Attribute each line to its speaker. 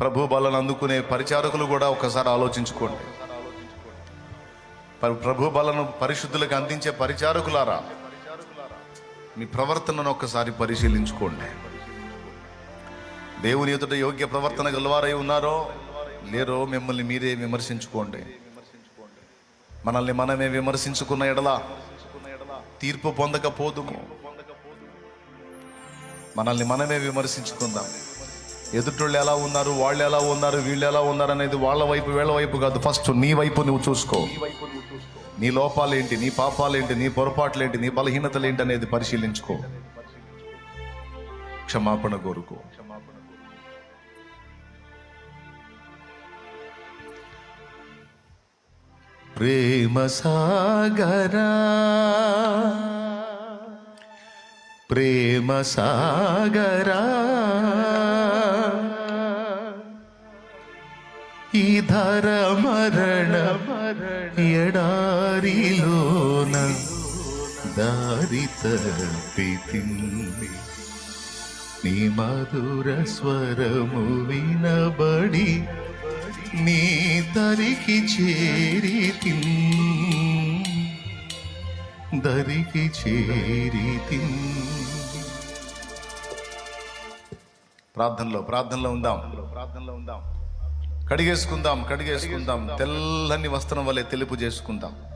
Speaker 1: ప్రభు బలను అందుకునే పరిచారకులు కూడా ఒకసారి ఆలోచించుకోండి. ప్రభు బలను పరిశుద్ధులకు అందించే పరిచారకులారా మీ ప్రవర్తనను ఒక్కసారి పరిశీలించుకోండి. దేవుని ఎదుట యోగ్య ప్రవర్తన గలవారై ఉన్నారో లేరో మిమ్మల్ని మీరే విమర్శించుకోండి. మనల్ని మనమే విమర్శించుకున్న ఎడల తీర్పు పొందకపోదుము. మనల్ని మనమే విమర్శించుకుందాం. ఎదుటోళ్ళు ఎలా ఉన్నారు? వాళ్ళు ఎలా ఉన్నారు? వీళ్ళు ఎలా ఉన్నారు అనేది వాళ్ళ వైపు వీళ్ళ వైపు కాదు. ఫస్ట్ నీ వైపు నువ్వు చూసుకో. నీ లోపాలేంటి? నీ పాపాలేంటి? నీ పొరపాట్లేంటి? నీ బలహీనతలేంటి అనేది పరిశీలించుకో. క్షమాపణ కోరుకో. ప్రేమ సాగరా ప్రేమ సాగరా. ఈ ధర మరణ ఎడారిలోన దారి తప్పితింది నీ మధుర స్వరము వినబడి నీ తరికి చేరి దరికి చేరి ప్రార్థనలో ప్రార్థనలో ఉందాం. ప్రార్థనలో ఉందాం. కడిగేసుకుందాం కడిగేసుకుందాం. తెల్లని వస్త్రం వలె తెలుపు చేసుకుందాం.